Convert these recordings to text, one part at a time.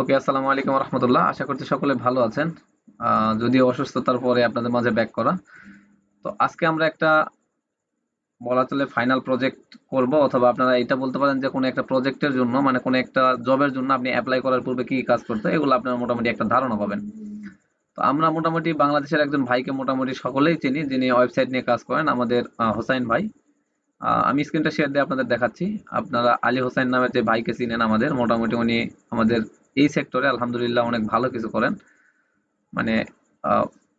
ওকে, আসসালামু আলাইকুম রহমতুল্লাহ আশা করছি সকলে ভালো আছেন। যদিও অসুস্থতার পরে আপনাদের মাঝে ব্যাক করা। তো আজকে আমরা একটা বলা চলে ফাইনাল প্রজেক্ট করব, অথবা আপনারা এটা বলতে পারেন যে কোনো একটা প্রজেক্টের জন্য মানে কোনো একটা জবের জন্য আপনি অ্যাপ্লাই করার পূর্বে কি কাজ করতে এগুলো আপনারা মোটামুটি একটা ধারণা পাবেন। তো আমরা মোটামুটি বাংলাদেশের একজন ভাইকে মোটামুটি সকলেই চিনি, যিনি ওয়েবসাইট নিয়ে কাজ করেন, আমাদের হোসাইন ভাই। আমি স্ক্রিনটা শেয়ার দিয়ে আপনাদের দেখাচ্ছি। আপনারা আলী হোসাইন নামের যে ভাইকে চিনেন আমাদের, মোটামুটি উনি আমাদের এই সেক্টরে আলহামদুলিল্লাহ অনেক ভালো কিছু করেন। মানে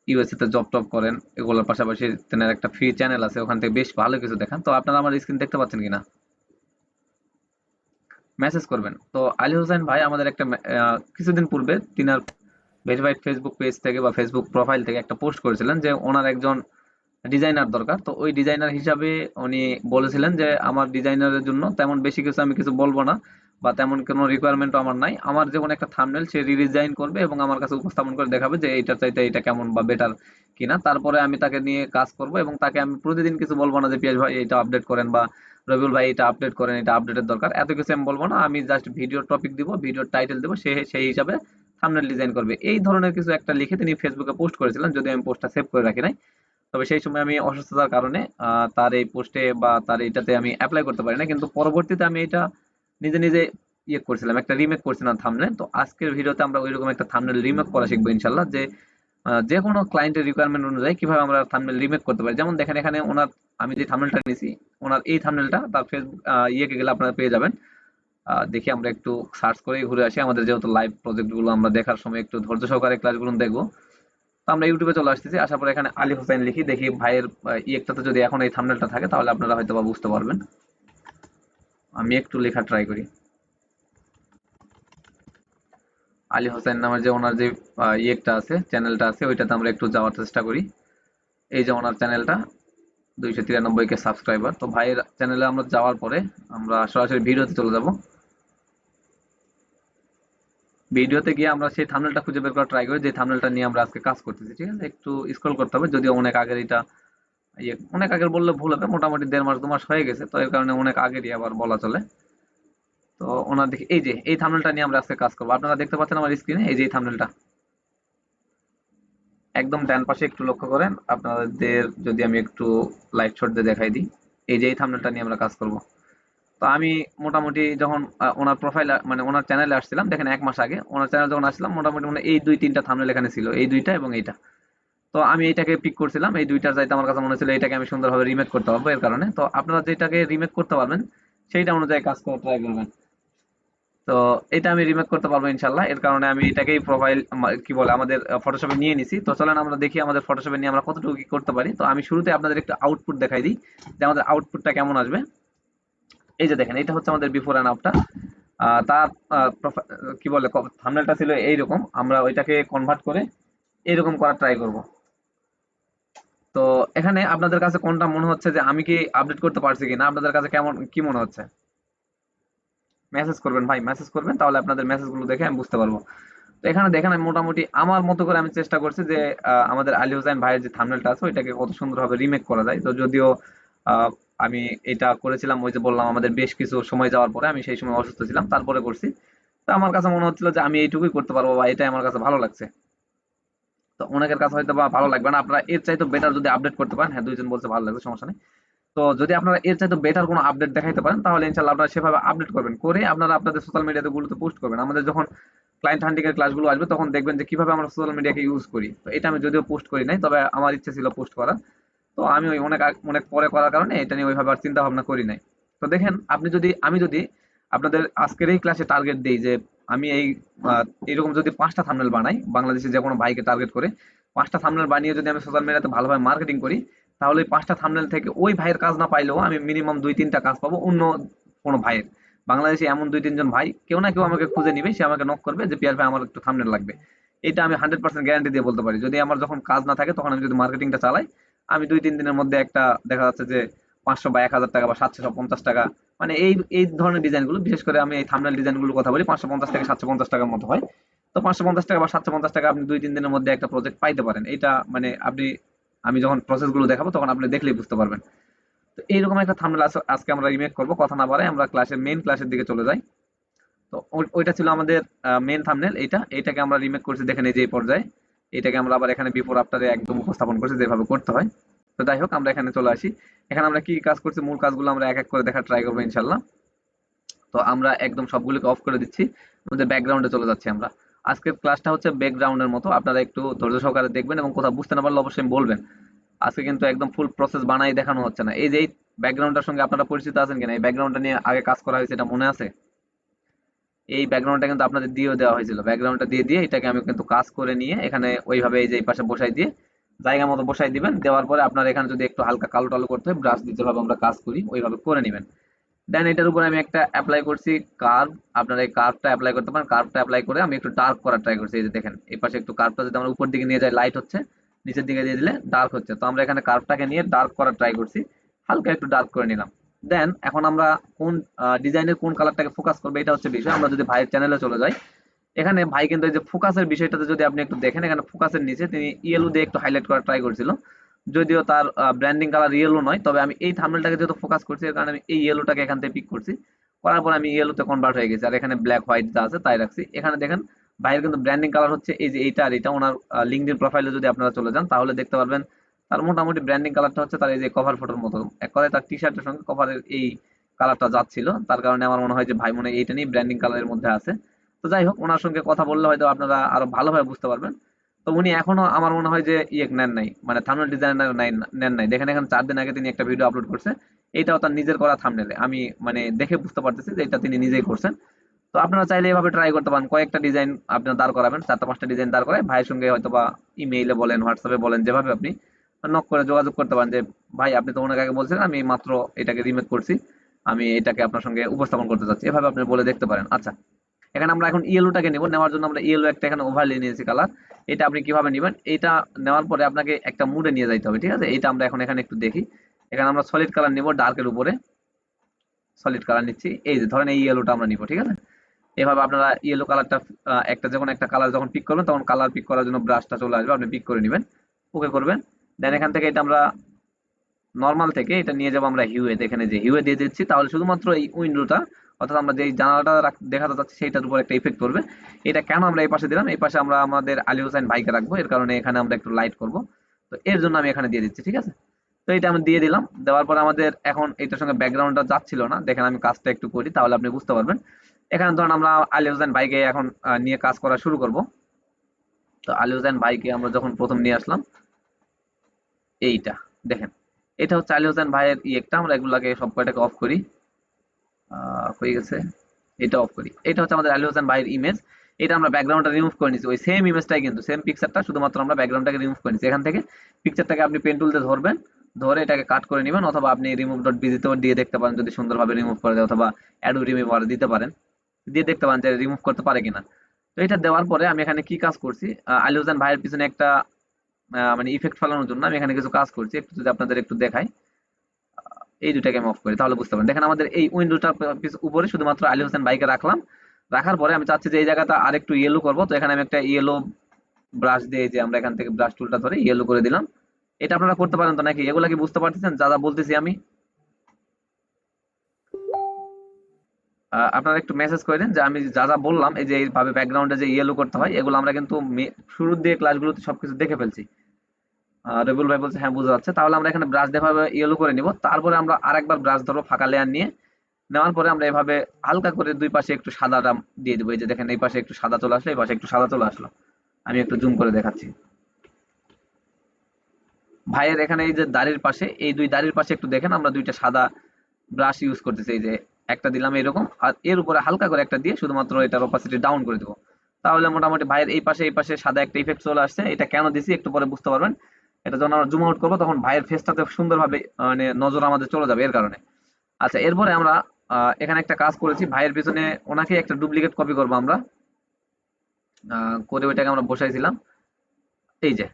ইউএসএ তে জব টপ করেন, এগুলোর পাশাপাশি তেনার একটা ফ্রি চ্যানেল আছে, ওখান থেকে বেশ ভালো কিছু দেখান। তো আপনারা আমার স্ক্রিন দেখতে পাচ্ছেন কিনা? মেসেজ করবেন। তো আলী হোসেন ভাই আমাদের একটা কিছুদিন পূর্বে তিনার ভেরিফাইড ফেসবুক পেজ থেকে বা ফেসবুক প্রোফাইল থেকে একটা পোস্ট করেছিলেন যে ওনার একজন ডিজাইনার দরকার। তো ওই ডিজাইনার হিসাবে উনি বলেছিলেন যে, আমার ডিজাইনারের জন্য তেমন বেশি কিছু আমি কিছু বলব না। বা তেমন কোনো রিকোয়ারমেন্টও আমার নাই। আমার যে কোনো একটা থাম্বনেল সে রিডিজাইন করবে এবং আমার কাছে উপস্থাপন করে দেখাবে যে এইটার চাইতে এটা কেমন বা বেটার কিনা। তারপরে আমি তাকে নিয়ে কাজ করব এবং তাকে আমি প্রতিদিন কিছু বলব না যে পিয়াস ভাই এটা আপডেট করেন বা রবিউল ভাই এটা আপডেট করেন এটা আপডেটের দরকার। এত কিছু আমি বলব না। আমি জাস্ট ভিডিও টপিক দিব ভিডিওর টাইটেল দেবো, সে সেই হিসাবে থাম্বনেল ডিজাইন করবে। এই ধরনের কিছু একটা লিখে তিনি ফেসবুকে পোস্ট করেছিলেন যদি আমি পোস্টটা সেভ করে রাখি নাই। তবে সেই সময় আমি অসুস্থতার কারণে তার এই পোস্টে বা তার এটাতে আমি অ্যাপ্লাই করতে পারি না কিন্তু পরবর্তীতে আমি এটা নিজে নিজে ইয়ে করছিলাম একটা রিমেক করছিলাম থামনেল তো আজকের ভিডিওতে আমরা ওইরকম একটা থামনেল রিমেক করা শিখব ইনশাল্লাহ যে যে কোনো ক্লায়েন্টের রিকোয়ারমেন্ট অনুযায়ী কীভাবে আমরা থামনেল রিমেক করতে পারি। যেমন দেখেন এখানে ওনার আমি যে থামনেলটা নিয়েছি ওনার এই থামনেলটা তার ফেসবুক ইয়েকে গেলে আপনারা পেয়ে যাবেন। দেখি আমরা একটু সার্চ করে ঘুরে আসি। আমাদের যেহেতু লাইভ প্রজেক্টগুলো আমরা দেখার সময় একটু ধৈর্য সহকারে ক্লাসগুলো দেখব। তো আমরা ইউটিউবে চলে আসতেছি। আসার পরে এখানে আলী হোসেন লিখি দেখি ভাইয়ের আহ, ইয়েকটাতে যদি এখন এই থামনেলটা থাকে তাহলে আপনারা হয়তো বুঝতে পারবেন। আমি একটু লেখা ট্রাই করি। আলী হোসেন নামের যে ওনার যে আহ, ইয়েকটা আছে চ্যানেলটা আছে ওইটাতে আমরা একটু যাওয়ার চেষ্টা করি। এই যে ওনার চ্যানেলটা দুইশো তিরানব্বই কে সাবস্ক্রাইবার তো ভাইয়ের চ্যানেলে আমরা যাওয়ার পরে আমরা সরাসরি ভিডিওতে চলে যাব। ভিডিওতে গিয়ে আমরা সেই থামনেলটা খুঁজে বের করা ট্রাই করি। যে থামনেলটা নিয়ে আমরা আজকে কাজ করতেছি ঠিক আছে? একটু স্ক্রল করতে হবে যদিও অনেক আগের এটা ইয়ে অনেক আগের বললে ভুল হবে, মোটামুটি দেড় মাস, দু মাস হয়ে গেছে, তো এর কারণে অনেক আগেরই আবার বলা চলে। তো ওনার দেখি এই যে, এই থামনেলটা নিয়ে আমরা আজকে কাজ করব। আপনারা দেখতে পাচ্ছেন আমার স্ক্রিনে এই যে এই থামনেলটা একদম ডান পাশে একটু লক্ষ্য করেন, আপনাদের যদি আমি একটু লাইট শট দিয়ে দেখাই দিই। এই যে এই থামনেলটা নিয়ে আমরা কাজ করব। তো আমি মোটামুটি যখন ওনার প্রোফাইল মানে ওনার চ্যানেলে আসছিলাম, দেখেন এক মাস আগে, ওনার চ্যানেল যখন আসছিলাম, মোটামুটি মানে এই দুই তিনটা থামনেল এখানে ছিল, এই দুইটা এবং এইটা। তো আমি এটাকে পিক করছিলাম। এই দুইটার চাইতে আমার কাছে মনে হচ্ছিল এটাকে আমি সুন্দরভাবে রিমেক করতে পারব এর কারণে। তো আপনারা যেটাকে রিমেক করতে পারবেন, সেইটা অনুযায়ী কাজ করে ট্রাই করবেন। তো এটা আমি রিমেক করতে পারব ইনশাল্লাহ এর কারণে আমি এটাকেই প্রোফাইল কি বলে, আমাদের ফটোশপে নিয়ে নিছি। তো চলেন আমরা দেখি আমাদের ফটোশপে নিয়ে আমরা কতটুকু কি করতে পারি। তো আমি শুরুতে আপনাদের একটু আউটপুট দেখাই দিই, যে আমাদের আউটপুটটা কেমন আসবে। এই যে দেখেন, এটা হচ্ছে আমাদের বিফোর অ্যান্ড আফটার তার কি বলে থাম্বনেলটা ছিল এইরকম। আমরা ওইটাকে কনভার্ট করে এরকম করার ট্রাই করব। তো এখানে আপনাদের কাছে কোনটা মনে হচ্ছে যে আমি কি আপডেট করতে পারছি কিনা? আপনাদের কাছে কেমন, কি মনে হচ্ছে? মেসেজ করবেন ভাই মেসেজ করবেন, তাহলে আপনাদের মেসেজগুলো দেখে আমি বুঝতে পারব। তো এখানে দেখেন, আমি মোটামুটি আমার মতো করে আমি চেষ্টা করছি যে আমাদের আলী হোসেন ভাইয়ের যে থাম্বনেলটা আছে, ওইটাকে কত সুন্দরভাবে রিমেক করা যায়। তো যদিও আমি এটা করেছিলাম, ওই যে বললাম, আমাদের বেশ কিছু সময় যাওয়ার পরে আমি সেই সময় অসুস্থ ছিলাম, তারপরে করছি। তো আমার কাছে মনে হচ্ছিল যে আমি এইটুকুই করতে পারব বা এটাই আমার কাছে ভালো লাগছে। তো অনেকের কাছে হয়তো বা ভালো লাগবে না। আপনারা এর চাইতে বেটার যদি আপডেট করতে পারেন হ্যাঁ দুইজন বলছে ভালো লাগছে সমস্যা নেই। তো যদি আপনারা এর চাইতে বেটার কোনো আপডেট দেখাইতে পারেন, তাহলে ইনশাল্লাহ আপনারা সেভাবে আপডেট করবেন। করে আপনারা আপনাদের সোশ্যাল মিডিয়াতে গুলোতে পোস্ট করবেন। আমাদের যখন ক্লায়েন্ট হান্ডিং এর ক্লাসগুলো আসবে, তখন দেখবেন যে কীভাবে আমরা সোশ্যাল মিডিয়াকে ইউজ করি। তো এটা আমি যদিও পোস্ট করি নাই, তবে আমার ইচ্ছে ছিল পোস্ট করা তো আমি ওই অনেক অনেক পরে করার কারণে এটা নিয়ে ওইভাবে আর চিন্তা ভাবনা করি নাই। তো দেখেন, আপনি যদি আমি যদি আপনাদের আজকের এই ক্লাসে টার্গেট দেই যে আমি এই এরকম যদি পাঁচটা থামনেল বানাই, বাংলাদেশে যে কোনো ভাইকে টার্গেট করে, পাঁচটা থামনেল বানিয়ে যদি আমি সোশ্যাল মিডিয়াতে ভালোভাবে মার্কেটিং করি, তাহলে ওই পাঁচটা থামনেল থেকে ওই ভাইয়ের কাজ না পাইলেও আমি মিনিমাম দুই তিনটা কাজ পাবো অন্য কোনো ভাইয়ের। বাংলাদেশে এমন দুই তিনজন ভাই, কেউ না কেউ আমাকে খুঁজে নিবে, সে আমাকে নক করবে যে, পিয়ার ভাই, আমার একটু থাম্বনেল লাগবে। এটা আমি হান্ড্রেড পার্সেন্ট গ্যারান্টি দিয়ে বলতে পারি। যদি আমার যখন কাজ না থাকে, তখন আমি যদি মার্কেটিংটা চালাই, আমি দুই তিন দিনের মধ্যে একটা দেখা যাচ্ছে যে পাঁচশো বা এক হাজার টাকা বা সাতশো পঞ্চাশ টাকা মানে এই এই ধরনের ডিজাইনগুলো বিশেষ করে আমি এই থাম্বনেল ডিজাইনগুলোর কথা বলি, পাঁচশো পঞ্চাশ থেকে সাতশো পঞ্চাশ টাকার মতো হয়। তো পাঁচশো পঞ্চাশ টাকা বা সাতশো পঞ্চাশ টাকা আপনি দুই, তিন দিনের মধ্যে একটা প্রজেক্ট পাইতে পারেন। এটা মানে আপনি, আমি যখন প্রসেসগুলো দেখাবো, তখন আপনি দেখলেই বুঝতে পারবেন। তো এইরকম একটা থাম্বনেল আজকে আমরা রিমেক করব, কথা না বাড়াই আমরা ক্লাসের মেন ক্লাসের দিকে চলে যাই। তো ওইটা ছিল আমাদের মেন থামনেল এইটা এটাকে আমরা রিমেক করছি দেখেন এই যে পর্যায়ে। এটাকে আমরা আবার এখানে বিফোর আফটারে একদম উপস্থাপন করছি, যেভাবে করতে হয়। তো যাই হোক, আমরা এখানে চলে আসি। এখানে আমরা কি কাজ করছি? মূল কাজগুলো আমরা এক এক করে দেখার ট্রাই করব ইনশাল্লাহ তো আমরা একদম সবগুলোকে অফ করে দিচ্ছি। আমাদের ব্যাকগ্রাউন্ডে চলে যাচ্ছি আমরা। আজকের ক্লাসটা হচ্ছে ব্যাকগ্রাউন্ডের মতো। আপনারা একটু ধৈর্য সহকারে দেখবেন এবং কোথাও বুঝতে না পারলে অবশ্যই বলবেন। আজকে কিন্তু একদম ফুল প্রসেস বানাই দেখানো হচ্ছে না। এই যে এই ব্যাকগ্রাউন্ডটার সঙ্গে আপনারা পরিচিত আছেন কিনা? এই ব্যাকগ্রাউন্ডটা নিয়ে আগে কাজ করা হয়েছে, এটা মনে আছে? এই ব্যাকগ্রাউন্ডটা কিন্তু আপনাদের দিয়েও দেওয়া হয়েছিল। ব্যাকগ্রাউন্ডটা দিয়ে দিয়ে এটাকে আমি কিন্তু কাজ করে নিয়ে এখানে ওইভাবে এই যে এই পাশে বসাই দিয়ে জায়গা মতো বসাই দিবেন, দেওয়ার পরে আপনার এখানে যদি একটু হালকা কালো টালো করতে হয় ব্রাশ দিয়ে যেভাবে আমরা কাজ করি, ওইভাবে করে নেবেন। দেন এটার উপরে আমি একটা অ্যাপ্লাই করছি কার্ভ আপনারা এই কার্ভটা অ্যাপ্লাই করতে পারেন কার্ভটা অ্যাপ্লাই করে আমি একটু ডার্ক করার ট্রাই করছি, এই যে দেখেন, এই পাশে একটু কার্ভটা যদি আমরা উপর দিকে নিয়ে যাই লাইট হচ্ছে, নিচের দিকে দিয়ে দিলে ডার্ক হচ্ছে। তো আমরা এখানে কার্ভটাকে নিয়ে ডার্ক করার ট্রাই করছি, হালকা একটু ডার্ক করে নিলাম। দেন এখন আমরা কোন ডিজাইনের কোন কালারটাকে ফোকাস করব, এটা হচ্ছে বিষয়। আমরা যদি ভাইয়ের চ্যানেলে চলে যাই এখানে ভাই কিন্তু এই যে ফোকাসের বিষয়টাতে যদি আপনি একটু দেখেন, এখানে ফোকাসের নিচে তিনি ইয়েলো দিয়ে একটু হাইলাইট করার ট্রাই করছিল। যদিও তার ব্র্যান্ডিং কালার ইয়েলো নয়, তবে আমি এই থাম্বনেলটাকে যেহেতু ফোকাস করছি কারণে আমি এই ইয়েলোটাকে এখান থেকে পিক করছি। করার পর আমি ইয়েলোতে কনভার্ট হয়ে গেছি, আর এখানে ব্ল্যাক হোয়াইট যা আছে তাই রাখছি। এখানে দেখেন, ভাইয়ের কিন্তু ব্র্যান্ডিং কালার হচ্ছে এই যে এইটা, আর এটা ওনার লিঙ্কডিন প্রোফাইলে যদি আপনারা চলে যান, তাহলে দেখতে পারবেন তার মোটামুটি ব্র্যান্ডিং কালারটা হচ্ছে তার এই যে কভার ফটোর মতো। এক কথায় তার টি শার্টের সঙ্গে কভারের এই কালারটা যাচ্ছিল। তার কারণে আমার মনে হয় যে ভাই মনে এইটা নিয়ে ব্র্যান্ডিং কালারের মধ্যে আছে। তো যাই হোক, ওনার সঙ্গে কথা বললে হয়তো আপনারা আরও ভালোভাবে বুঝতে পারবেন। তো উনি এখনও আমার মনে হয় যে ইয়ে নেন নাই মানে থামনেল ডিজাইনার নেন নাই। দেখেন, এখন চার দিন আগে তিনি একটা ভিডিও আপলোড করছে। এটাও তার নিজের করা থামনেলে আমি মানে দেখে বুঝতে পারতেছি যে এটা তিনি নিজেই করছেন। তো আপনারা চাইলে এভাবে ট্রাই করতে পারেন। কয়েকটা ডিজাইন আপনারা দাঁড় করাবেন, চারটা পাঁচটা ডিজাইন দাঁড় করে ভাইয়ের সঙ্গে হয়তো বা ইমেইলে বলেন হোয়াটসঅ্যাপে বলেন, যেভাবে আপনি নক করে যোগাযোগ করতে পারেন যে, ভাই, আপনি তো ওনাকে আগে বলছেন আমি মাত্র এটাকে রিমেক করছি। আমি এটাকে আপনার সঙ্গে উপস্থাপন করতে চাচ্ছি। এভাবে আপনি বলে দেখতে পারেন। আচ্ছা এখানে আমরা এখন ইয়েলোটাকে নেব। নেওয়ার জন্য আমরা ইয়েলো একটা এখানে ওভারলে নিয়েছি কালার এটা আপনি কীভাবে নেবেন? এটা নেওয়ার পরে আপনাকে একটা মুডে নিয়ে যাইতে হবে, ঠিক আছে? এটা আমরা এখন এখানে একটু দেখি। এখানে আমরা সলিড কালার নিব ডার্কের উপরে। সলিড কালার নিচ্ছি। এই যে, ধরেন এই ইয়েলোটা আমরা নিব, ঠিক আছে? এভাবে আপনারা ইয়েলো কালারটা একটা যখন একটা কালার যখন পিক করবেন, তখন কালার পিক করার জন্য ব্রাশটা চলে আসবে। আপনি পিক করে নেবেন। ওকে করবেন। দেন এখান থেকে এটা আমরা নর্মাল থেকে এটা নিয়ে যাব আমরা হিউয়ে এখানে যে হিউয়ে দিয়ে দিচ্ছি, তাহলে শুধুমাত্র এই উইন্ডোটা অর্থাৎ আমরা যেই জানালাটা দেখাতে চাচ্ছি সেইটার উপর একটা ইফেক্ট করবে এটা কেন আমরা এই পাশে দিলাম? এই পাশে আমরা আমাদের আলী হোসেন ভাইকে রাখব। এর কারণে এখানে আমরা একটু লাইট করব। তো এর জন্য আমি এখানে দিয়ে দিচ্ছি, ঠিক আছে? তো এটা আমি দিয়ে দিলাম। দেওয়ার পর আমাদের এখন এটার সঙ্গে ব্যাকগ্রাউন্ডটা যাচ্ছিল না। দেখেন আমি কাজটা একটু করি, তাহলে আপনি বুঝতে পারবেন। এখানে ধরুন আমরা আলী হোসেন ভাইকে এখন নিয়ে কাজ করা শুরু করব। তো আলী হোসেন ভাইকে আমরা যখন প্রথম নিয়ে আসলাম, এইটা, দেখেন। এটা হচ্ছে আলী হোসেন ভাইয়ের ইয়েকটা আমরা এগুলাকে সব কয়টাকে অফ করি। হয়ে গেছে। এটা অফ করি। এটা হচ্ছে আমাদের আলী হোসেন ভাইয়ের ইমেজ এটা আমরা ব্যাকগ্রাউন্ডটা রিমুভ করে নিচ্ছি ওই সেম ইমেজটাই কিন্তু সেম পিকচারটা শুধুমাত্র আমরা ব্যাকগ্রাউন্ডটাকে রিমুভ করে নিচ্ছি এখান থেকে পিকচারটাকে আপনি পেন টুল দিয়ে ধরবেন। ধরে এটাকে কাট করে নেবেন অথবা আপনি রিমুভ ডট বিজিতেও দিয়ে দেখতে পারেন। যদি সুন্দরভাবে রিমুভ করে দেয় অথবা অ্যাডো রিমুভার দিতে পারেন। দিয়ে দেখতে পারেন যে রিমুভ করতে পারে কিনা। তো এটা দেওয়ার পরে আমি এখানে কি কাজ করছি? আলী হোসেন ভাইয়ের পিছনে একটা মানে ইফেক্ট ফেলানোর জন্য আমি এখানে কিছু কাজ করছি। একটু যদি আপনাদের একটু দেখাই। এই দুটাকে আমি অফ করি, তাহলে বুঝতে পারেন দেখেন আমাদের এই উইন্ডোটার উপরে শুধুমাত্র আলী হোসেন বাইকে রাখলাম। রাখার পরে আমি চাচ্ছি যে এই জায়গাটা আরেকটু ইয়েলো করব। তো এখানে আমি একটা ইয়েলো ব্রাশ দিয়ে যে আমরা এখান থেকে ব্রাশ টুলটা ধরে ইয়েলো করে দিলাম। এটা আপনারা করতে পারেন তো নাকি? এগুলা কি বুঝতে পারতেছেন? যা যা বলতেছি আমি? আপনারা একটু মেসেজ করে দিন যে আমি যা যা বললাম, এই যে এইভাবে ব্যাকগ্রাউন্ডে যে ইয়েলো করতে হয়, এগুলো আমরা কিন্তু শুরুর দিয়ে ক্লাসগুলোতে সবকিছু দেখে ফেলছি। রবিউল ভাই বলছে হ্যাঁ বোঝা যাচ্ছে। তাহলে আমরা এখানে ব্রাশ দেখাবে ইয়েলো করে নিব। তারপরে আমরা আরেকবার ব্রাশ ধরবো ফাঁকা লেয়ার নিয়ে। নেওয়ার পরে আমরা এভাবে হালকা করে দুই পাশে একটু সাদাটা দিয়ে দেবো। এই যে দেখেন, এই পাশে একটু সাদা চলে আসলো, এই পাশে একটু সাদা চলে আসলো। আমি একটু জুম করে দেখাচ্ছি। ভাইয়ের এখানে এই যে দাড়ির পাশে, এই দুই দাড়ির পাশে একটু দেখেন, আমরা দুইটা সাদা ব্রাশ ইউজ করতেছি। এই যে একটা দিলাম এরকম, আর এর উপরে হালকা করে একটা দিয়ে শুধুমাত্র এটার অপাসিটি ডাউন করে দেবো। তাহলে মোটামুটি ভাইয়ের এই পাশে এই পাশে সাদা একটা ইফেক্ট চলে আসছে। এটা কেন দিছি একটু পরে বুঝতে পারবেন। এটা যখন আমরা জুম আউট করব, তখন ভাইয়ের ফেসটাতে সুন্দরভাবে মানে নজর আমাদের চলে যাবে এর কারণে। আচ্ছা এরপরে আমরা এখানে একটা কাজ করেছি। ভাইয়ের পিছনে ওনাকে একটা ডুপ্লিকেট কপি করব আমরা। করে ওইটাকে আমরা বসাইছিলাম। এই যে।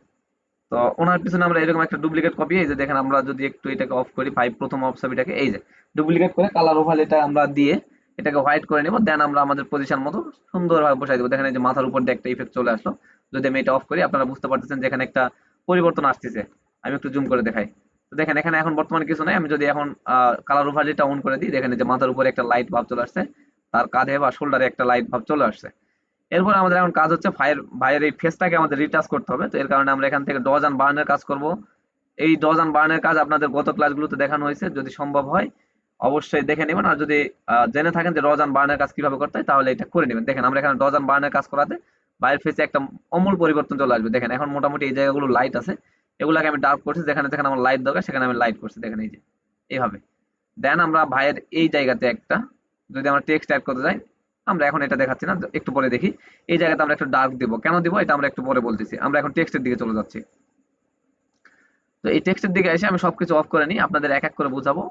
তো ওনার পিছনে আমরা এরকম একটা ডুপ্লিকেট কপি এই যে দেখেন আমরা যদি একটু এটাকে অফ করি ফাইভ প্রথম অফ ছবিটাকে, এই যে। ডুপ্লিকেট করে কালার ওভাল এটা আমরা দিয়ে এটাকে হোয়াইট করে নেব দেন আমরা আমাদের পজিশন মতো সুন্দরভাবে বসাই দেবো। দেখেন এই যে মাথার উপর দিয়ে একটা ইফেক্ট চলে আসলো। যদি আমি এটা অফ করি, আপনারা বুঝতে পারতেছেন যে এখানে একটা পরিবর্তন আসতেছে। আমি একটু জুম করে দেখাই। তো দেখেন, এখানে এখন বর্তমানে কিছু নাই। আমি যদি এখন কালার ওভারলিটা অন করে দিই, দেখেন যে মাথার উপরে একটা লাইট ভাব চলে আসছে, তার কাঁধে বা শোল্ডারে একটা লাইট ভাব চলে আসছে। এরপর আমাদের এখন কাজ হচ্ছে ভাইয়ের ভাইয়ের এই ফেসটাকে আমাদের রিটাচ করতে হবে। তো এর কারণে আমরা এখান থেকে ডজ অ্যান্ড বার্নের কাজ করব। এই ডজ অ্যান্ড বার্নের কাজ আপনাদের গত ক্লাসগুলোতে দেখানো হয়েছে। যদি সম্ভব হয়, অবশ্যই দেখে নেবেন। আর যদি জেনে থাকেন যে ডজ অ্যান্ড বার্নের কাজ কীভাবে করতে হয়, তাহলে এটা করে নেবেন। দেখেন, আমরা এখানে ডজ অ্যান্ড বার্নের কাজ করাতে বাইরের ফেসে একটা অমূল পরিবর্তন চলে আসবে। দেখেন, এখন মোটামুটি এই জায়গাগুলো লাইট আছে। এগুলাকে আমি ডার্ক করছি, যেখানে যেখানে আমার লাইট দরকার, সেখানে আমি লাইট করছি। দেখেন এই যে এইভাবে দেন আমরা ভাইয়ের এই জায়গাতে একটা, যদি আমরা টেক্সট অ্যাড করতে যাই, আমরা এখন এটা দেখাচ্ছি না, একটু পরে দেখি। এই জায়গাতে আমরা একটু ডার্ক দিব। কেন দিব? এটা আমরা একটু পরে বলতেছি। আমরা এখন টেক্সটের দিকে চলে যাচ্ছি। তো এই টেক্সটের দিকে এসে আমি সবকিছু অফ করে নিই। আপনাদের এক এক করে বোঝাবো।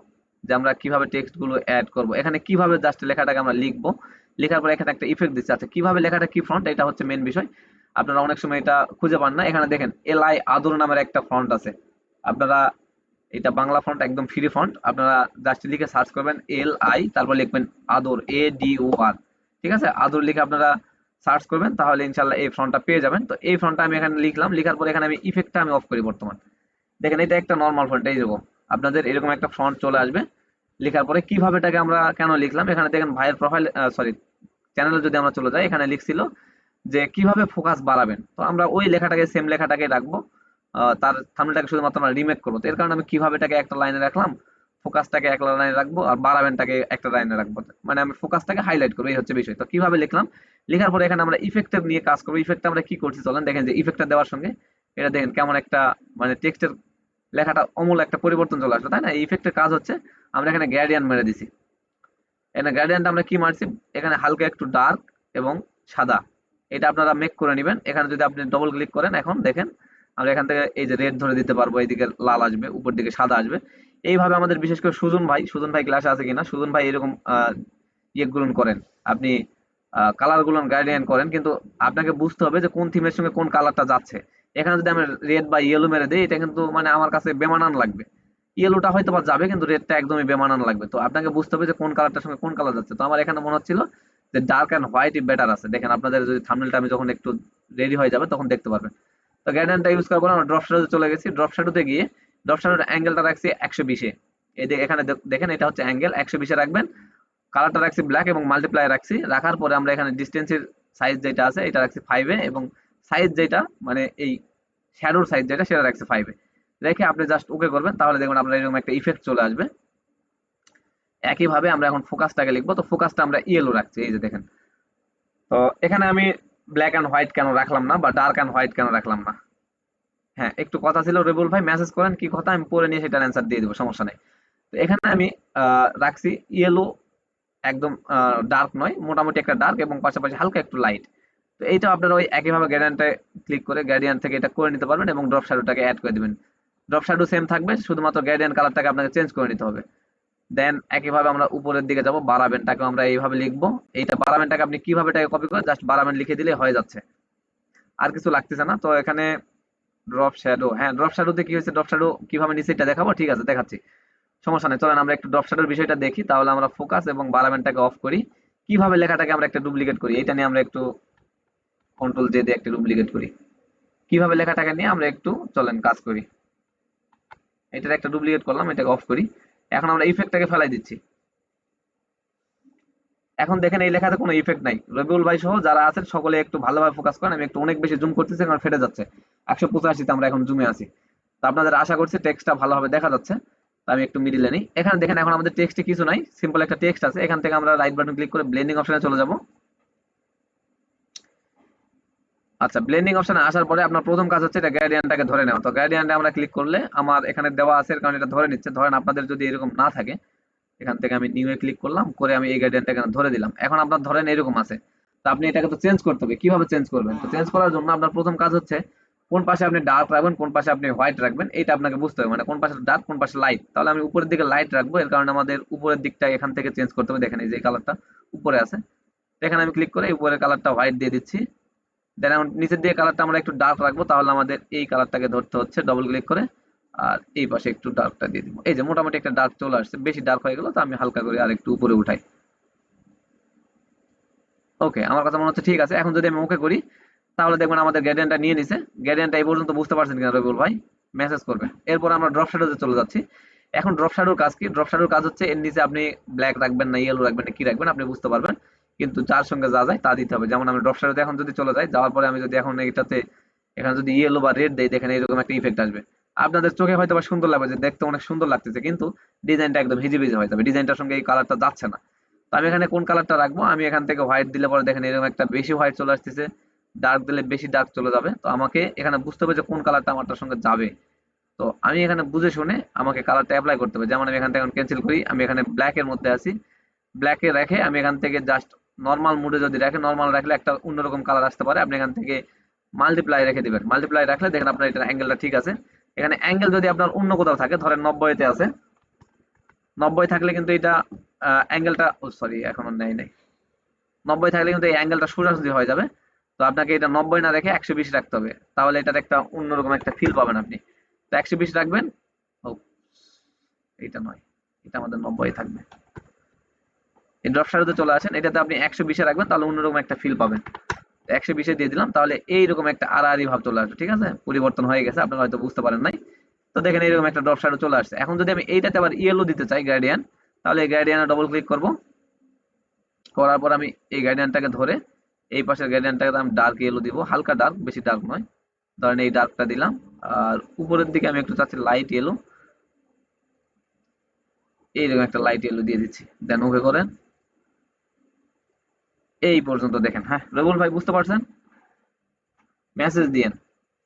যে আমরা কীভাবে টেক্সটগুলো অ্যাড করব। এখানে কীভাবে জাস্ট লেখাটাকে আমরা লিখব? লেখার পরে এখানে একটা ইফেক্ট দিচ্ছে। আচ্ছা কীভাবে লেখাটা কি ফ্রন্ট এটা হচ্ছে মেন বিষয়। আপনারা অনেক সময় এটা খুঁজে পান না। এখানে দেখেন এল আই আদর নামের একটা ফন্ট আছে। আপনারা এটা বাংলা ফন্ট একদম ফ্রি ফন্ট আপনারা জাস্ট লিখে সার্চ করবেন এল আই তারপর লিখবেন আদর এ ডি ও আর ঠিক আছে? আদর লিখে আপনারা সার্চ করবেন, তাহলে ইনশাল্লাহ এই ফ্রন্টটা পেয়ে যাবেন। তো এই ফ্রন্টটা আমি এখানে লিখলাম। লিখার পরে এখানে আমি ইফেক্টটা আমি অফ করি বর্তমান। দেখেন, এটা একটা নর্মাল ফন্ট এই দেবো আপনাদের এরকম একটা ফ্রন্ট চলে আসবে। লেখার পরে কীভাবে এটাকে আমরা কেন লিখলাম? এখানে দেখেন ভাইয়ের প্রোফাইল সরি চ্যানেলে যদি আমরা চলে যাই, এখানে লিখছিল যে কীভাবে ফোকাস বাড়াবেন। তো আমরা ওই লেখাটাকে সেম লেখাটাকে রাখব। তার থামনেলটাকে শুধুমাত্র আমরা রিমেক করব। তো এর কারণে আমি কীভাবে এটাকে একটা লাইনে রাখলাম? ফোকাসটাকে একটা লাইনে রাখব আর বাড়াবেনটাকে একটা লাইনে রাখব। মানে আমি ফোকাসটাকে হাইলাইট করব, এই হচ্ছে বিষয়। তো কীভাবে লিখলাম? লেখার পরে এখানে আমরা ইফেক্টের নিয়ে কাজ করব। ইফেক্ট আমরা কি করছি চলেন, দেখেন যে ইফেক্টটা দেওয়ার সঙ্গে, এটা দেখেন কেমন একটা মানে টেক্সটের লেখাটা অমূল একটা পরিবর্তন চলে আসলো, তাই না? ইফেক্টের কাজ হচ্ছে, আমরা এখানে গ্যাডিয়ান মেরে দিছি। এখানে গ্যাডিয়ানটা আমরা কি মারছি? এখানে হালকা একটু ডার্ক এবং সাদা। এটা আপনারা মেক করে নেবেন। এখানে যদি আপনি ডবল ক্লিক করেন, এখন দেখেন, আমরা এখান থেকে এই যে রেড ধরে দিতে পারব, এইদিকে লাল আসবে, উপর দিকে সাদা আসবে। এইভাবে আমাদের বিশেষ করে সুজন ভাই সুজন ভাই ক্লাসে আছে কিনা? সুজন ভাই এরকম ইয়েগুলো করেন। আপনি কালারগুলো গাইডলাইন করেন, কিন্তু আপনাকে বুঝতে হবে যে কোন থিমের সঙ্গে কোন কালারটা যাচ্ছে। এখানে যদি আমি রেড বা ইয়েলো মেরে দিই, এটা কিন্তু মানে আমার কাছে বেমানান লাগবে। ইয়েলোটা হয়তো বা যাবে, কিন্তু রেডটা একদমই বেমানান লাগবে। তো আপনাকে বুঝতে হবে যে কোন কালারটার সঙ্গে কোন কালার যাচ্ছে। তো আমার এখানে মনে হচ্ছিল যে ডার্ক অ্যান্ড হোয়াইটই বেটার আছে। দেখেন আপনাদের যদি থামনেলটা আমি যখন একটু রেডি হয়ে যাবে, তখন দেখতে পারবেন। তো গাইডলাইনটা ইউজ করার পর আমরা ড্রপ শ্যাডোতে চলে গেছি। ড্রপ শ্যাডোতে গিয়ে ড্রপ শ্যাডোর অ্যাঙ্গেলটা রাখছি একশো বিশে। এই যে এখানে দেখ- দেখেন, এটা হচ্ছে অ্যাঙ্গেল একশো বিশে রাখবেন। কালারটা রাখছি ব্ল্যাক এবং মাল্টিপ্লাই রাখছি। রাখার পরে আমরা এখানে ডিস্টেন্সের সাইজ যেটা আছে, এটা রাখছি ফাইভে এবং সাইজ যেটা মানে এই শ্যাডোর সাইজ যেটা, সেটা রাখছি ফাইভে রেখে আপনি জাস্ট ওকে করবেন, তাহলে দেখবেন আপনার এরকম একটা ইফেক্ট চলে আসবে। একইভাবে আমরা এখন ফোকাসটাকে লিখব, তো ফোকাসটা আমরা ইয়েলো রাখছি, এই যে দেখেন। তো এখানে আমি ব্ল্যাক অ্যান্ড হোয়াইট কেন রাখলাম না, বা ডার্ক অ্যান্ড হোয়াইট কেন রাখলাম না? হ্যাঁ একটু কথা ছিল রেবুল ভাই মেসেজ করেন, কি কথা? আমি পরে নিয়ে সেটার অ্যান্সার দিয়ে দেবো, সমস্যা নেই। তো এখানে আমি রাখছি ইয়েলো একদম ডার্ক নয়, মোটামুটি একটা ডার্ক এবং পাশাপাশি হালকা একটু লাইট তো এইটা আপনারা ওই একইভাবে গ্যাডিয়ানটা ক্লিক করে গ্যাডিয়ান থেকে এটা করে নিতে পারবেন এবং ড্রপ শ্যাডোটাকে অ্যাড করে দিবেন। ড্রপ শ্যাডো সেম থাকবে, শুধুমাত্র গ্যাডিয়ান কালারটাকে আপনাকে চেঞ্জ করে নিতে হবে। দেন একইভাবে আমরা উপরের দিকে যাব বাড়াবেনটাকে আমরা এইভাবে লিখব। এইটা বাড়াবেনটাকে আপনি কীভাবে এটাকে কপি করে জাস্ট বাড়াবেন লিখে দিলে হয়ে যাচ্ছে। আর কিছু লাগতেছে না। তো এখানে ড্রপ শ্যাডো হ্যাঁ ড্রপ শ্যাডোতে কি হয়েছে? ড্রপ শ্যাডো কীভাবে নিচে এটা দেখাবো? ঠিক আছে, দেখাচ্ছি। সমস্যা নেই, চলেন আমরা একটু ড্রপ শ্যাডোর বিষয়টা দেখি। তাহলে আমরা ফোকাস এবং বারাবেনটাকে অফ করি। কীভাবে লেখাটাকে আমরা একটা ডুপ্লিকেট করি? এটা নিয়ে আমরা একটু কন্ট্রোল জে দিয়ে একটা ডুপ্লিকেট করি। কীভাবে লেখাটাকে নিয়ে আমরা একটু চলেন কাজ করি। এটার একটা ডুপ্লিকেট করলাম, এটাকে অফ করি। এখন আমরা ইফেক্টটাকে ফেলাই দিচ্ছি। এখন দেখেন এই লেখাতে কোনো ইফেক্ট নাই। রবিউল ভাই সহ যারা আছেন, সকলে একটু ভালোভাবে ফোকাস করেন। আমি একটু অনেক বেশি জুম করতেছি, কারণ ফেটে যাচ্ছে। একশো পঁচাশিতে আমরা এখন জুমে আছি। তো আপনাদের আশা করছি টেক্সটটা ভালোভাবে দেখা যাচ্ছে। তো আমি একটু মিডিলে নিই। এখানে দেখেন, এখন আমাদের টেক্সটে কিছু নাই। সিম্পল একটা টেক্সট আছে। এখান থেকে আমরা রাইট বাটন ক্লিক করে ব্লেন্ডিং অপশনে চলে যাব। আচ্ছা ব্লেন্ডিং অপশনে আসার পরে আপনার প্রথম কাজ হচ্ছে এটা গ্রেডিয়েন্টটাকে ধরে নেওয়া। তো গ্রেডিয়েন্টে আমরা ক্লিক করলে আমার এখানে দেওয়া আছে, কারণ এটা ধরে নিচ্ছে। ধরেন আপনাদের যদি এরকম না থাকে, এখান থেকে আমি নিউ এ ক্লিক করলাম, করে আমি এই গ্রেডিয়েন্টটা এখানে ধরে দিলাম। এখন আপনার ধরেন এরকম আছে। তো আপনি এটাকে তো চেঞ্জ করতে হবে। কীভাবে চেঞ্জ করবেন? তো চেঞ্জ করার জন্য আপনার প্রথম কাজ হচ্ছে কোন পাশে আপনি ডার্ক রাখবেন, কোন পাশে আপনি হোয়াইট রাখবেন। এটা আপনাকে বুঝতে হবে। মানে কোন পাশে ডার্ক কোন পাশে লাইট তাহলে আমি উপরের দিকে লাইট রাখব। এর কারণে আমাদের উপরের দিকটা এখান থেকে চেঞ্জ করতে হবে। দেখেন এই যে কালারটা উপরে আছে। এখানে আমি ক্লিক করে উপরের কালারটা হোয়াইট দিয়ে দিচ্ছি। দেন নিচের দিকে কালারটা আমরা একটু ডার্ক রাখব, তাহলে আমাদের এই কালারটাকে ধরতে হচ্ছে ডবল ক্লিক করে। আর এই পাশে একটু ডার্কটা দিয়ে দিব। এই যে মোটামুটি একটা ডার্ক চলে আসছে, বেশি ডার্ক হয়ে গেল, তো আমি হালকা করে আর একটু উপরে উঠাই। ওকে আমার কথা মনে হচ্ছে ঠিক আছে। এখন যদি আমি ওকে করি, তাহলে দেখবেন আমাদের গ্রেডিয়েন্টটা নিয়ে নিছে। গ্রেডিয়েন্টটা এই পর্যন্ত বুঝতে পারছেন কিনা রবিউল ভাই? মেসেজ করবে। এরপর আমরা ড্রপ শ্যাডোতে চলে যাচ্ছি। এখন ড্রপ শ্যাডোর কাজ কি? ড্রপ শ্যাডোর কাজ হচ্ছে, এর নিচে আপনি ব্ল্যাক রাখবেন না ইয়েলো রাখবেন না, কি রাখবেন? আপনি বুঝতে পারবেন। কিন্তু যার সঙ্গে যা যায় তা দিতে হবে। যেমন আমি ড্রপ শ্যাডোতে এখন যদি চলে যাই, যাওয়ার পরে আমি যদি এখন এটাতে, এখানে যদি ইয়েলো বা রেড দেই, দেখেন এরকম একটা ইফেক্ট আসবে। আপনাদের চোখে হয়তো বা সুন্দর লাগবে যে দেখতে অনেক সুন্দর লাগতেছে, কিন্তু ডিজাইনটা একদম হিজিবিজি হয়ে যাবে। ডিজাইনটার সঙ্গে এই কালারটা যাচ্ছে না। তো আমি এখানে কোন কালারটা রাখব? আমি এখান থেকে হোয়াইট দিলে পরে দেখেন এরকম একটা বেশি হোয়াইট চলে আসতেছে। ডার্ক দিলে বেশি ডার্ক চলে যাবে। তো আমাকে এখানে বুঝতে হবে যে কোন কালারটা আমারটার সঙ্গে যাবে। তো আমি এখানে বুঝে শুনে আমাকে কালারটা অ্যাপ্লাই করতে হবে। যেমন আমি এখান থেকে এখন ক্যান্সেল করি, আমি এখানে ব্ল্যাক এর মধ্যে আছি। ব্ল্যাকে রেখে আমি এখান থেকে জাস্ট নর্মাল মুডে যদি রাখে নর্মাল রাখলে একটা অন্যরকম কালার আসতে পারে। আপনি এখান থেকে মাল্টিপ্লাই রেখে দিবেন। মাল্টিপ্লাই রাখলে দেখেন আপনার এটার অ্যাঙ্গেলটা ঠিক আছে। এখানে অ্যাঙ্গেল যদি আপনার অন্য কোথাও থাকে, ধরেন নব্বইতে আছে। নব্বই থাকলে কিন্তু এটা অ্যাঙ্গেলটা ও সরি এখনও নেই নেই। নব্বই থাকলে কিন্তু এই অ্যাঙ্গেলটা সোজাসুজি হয়ে যাবে। তো আপনাকে এটা নব্বই না রেখে একশো বিশ রাখতে হবে। তাহলে এটার একটা অন্যরকম একটা ফিল পাবেন আপনি। তো একশো বিশ রাখবেন। ও এটা নয়। এটা আমাদের নব্বই থাকবে। এই ড্রপ শ্যাডোতে চলে আসেন, এটাতে আপনি একশো বিশে রাখবেন, তাহলে অন্যরকম একটা ফিল পাবেন। একশো বিশে দিয়ে দিলাম, তাহলে এইরকম একটা আড়াআড়ি ভাব চলে আসবে, ঠিক আছে? পরিবর্তন হয়ে গেছে, আপনারা হয়তো বুঝতে পারেন নাই। তো দেখেন এরকম একটা ড্রপ শ্যাডো চলে আসছে। এখন যদি আমি এইটাতে আবার ইয়েলো দিতে চাই গার্ডিয়ান তাহলে এই গার্ডিয়ানে ডবল ক্লিক করব। করার পর আমি এই গার্ডিয়ানটাকে ধরে এই পাশের গার্ডিয়ানটাকে আমি ডার্ক ইয়েলো দিব। হালকা ডার্ক বেশি ডার্ক নয়। ধরেন এই ডার্কটা দিলাম। আর উপরের দিকে আমি একটু চাচ্ছি লাইট ইয়েলো এইরকম একটা লাইট ইয়েলো দিয়ে দিচ্ছি। দেন ওকে করেন। এই পর্যন্ত দেখেন হ্যাঁ? রবুল ভাই, বুঝতে পারছেন? মেসেজ দিয়েন।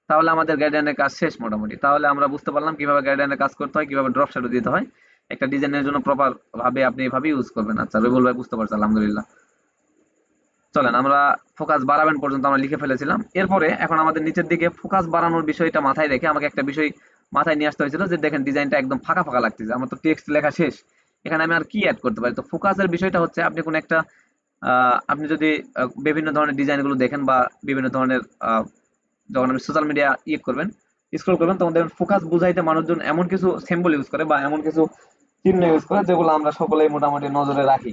তাহলে আমাদের গাইডলাইনের কাজ শেষ মোটামুটি। তাহলে আমরা বুঝতে পারলাম কীভাবে গাইডলাইনের কাজ করতে হয়, কীভাবে ড্রপ শ্যাডো দিতে হয়। একটা ডিজাইনের জন্য প্রপার ভাবে আপনি এভাবে ইউজ করবেন। আচ্ছা রবুল ভাই, বুঝতে পারছেন, আলহামদুলিল্লাহ। চলেন, আমরা ফোকাস বাড়াবেন পর্যন্ত আমরা লিখে ফেলেছিলাম। এরপরে এখন আমাদের নিচের দিকে ফোকাস বাড়ানোর বিষয়টা মাথায় রেখে আমাকে একটা বিষয় মাথায় নিয়ে আসতে হয়েছিল যে, দেখেন ডিজাইনটা একদম ফাঁকা ফাঁকা লাগতেছে। আমার তো টেক্সট লেখা শেষ। এখানে আমি আর কি অ্যাড করতে পারি? তো ফোকাসের বিষয়টা হচ্ছে, আপনি কোন একটা আপনি যদি বিভিন্ন ধরনের ডিজাইনগুলো দেখেন বা বিভিন্ন ধরনের যখন আপনি সোশ্যাল মিডিয়া ইয়ে করবেন স্ক্রল করবেন, তখন দেখবেন ফোকাস বুঝাইতে মানুষজন এমন কিছু সিম্বল ইউজ করে বা এমন কিছু চিহ্ন ইউজ করে যেগুলো আমরা সকলেই মোটামুটি নজরে রাখি।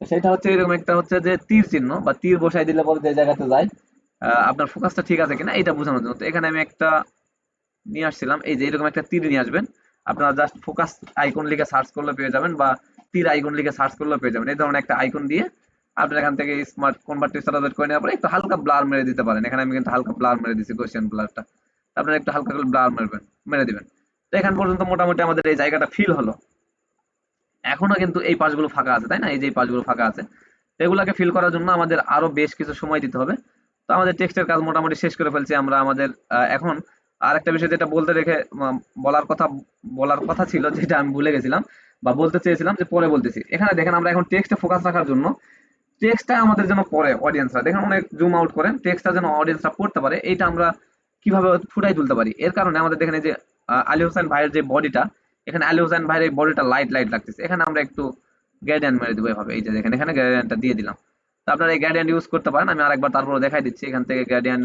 সেটা হচ্ছে এরকম একটা হচ্ছে যে তীর চিহ্ন, বা তীর বসাই দিলে পরে যে জায়গাতে যায় আপনার ফোকাসটা ঠিক আছে কিনা এটা বোঝানোর জন্য। তো এখানে আমি একটা নিয়ে আসছিলাম, এই যে এরকম একটা তীর নিয়ে আসবেন। আপনারা জাস্ট ফোকাস আইকন লিখে সার্চ করলে পেয়ে যাবেন বা তীর আইকন লিখে সার্চ করলে পেয়ে যাবেন। এই ধরনের একটা আইকন দিয়ে আপনি এখান থেকে স্মার্ট কনভার্ট সার্ভার করে নেওয়ার পরে একটু হালকা ব্লার মেরে দিতে পারেন। এখানে আমি কিন্তু হালকা ব্লার মেরে দিচ্ছি কোশ্চেন ব্লারটা আপনারা একটু হালকা করে ব্লার মারবেন, মেরে দিবেন। তো এখান পর্যন্ত মোটামুটি আমাদের এই জায়গাটা ফিল হলো। এখনও কিন্তু এই পাশগুলো ফাঁকা আছে, তাই না? এই যে পাশগুলো ফাঁকা আছে। এগুলাকে ফিল করার জন্য আমাদের আরও বেশ কিছু সময় দিতে হবে। তো আমাদের টেক্সটের কাজ মোটামুটি শেষ করে ফেলছি আমরা আমাদের এখন। আরেকটা বিষয় যেটা বলতে রেখে বলার কথা বলার কথা ছিল, যেটা আমি ভুলে গেছিলাম বা বলতে চেয়েছিলাম যে পরে বলতেছি। এখানে দেখেন আমরা এখন টেক্সটে ফোকাস রাখার জন্য টেক্সটটা আমাদের যেন পড়ে অডিয়েন্সরা দেখেন অনেক জুম আউট করেন। টেক্সটটা যেন অডিয়েন্সরা পড়তে পারে। এইটা আমরা কীভাবে ফুটাই তুলতে পারি? এর কারণে আমাদের দেখেন যে আলী হোসেন ভাইয়ের যে বডিটা এখানে আলী হোসেন ভাইয়ের এই বডিটা লাইট লাইট লাগতেছে। এখানে আমরা একটু গ্যাডিয়ান মেরে দেবো এভাবে। এই যে দেখেন, এখানে গ্যাডিয়ানটা দিয়ে দিলাম। তো আপনারা এই গ্যাডিয়ান ইউজ করতে পারেন। আমি আরেকবার তারপরে দেখাই দিচ্ছি। এখান থেকে গ্যাডিয়ান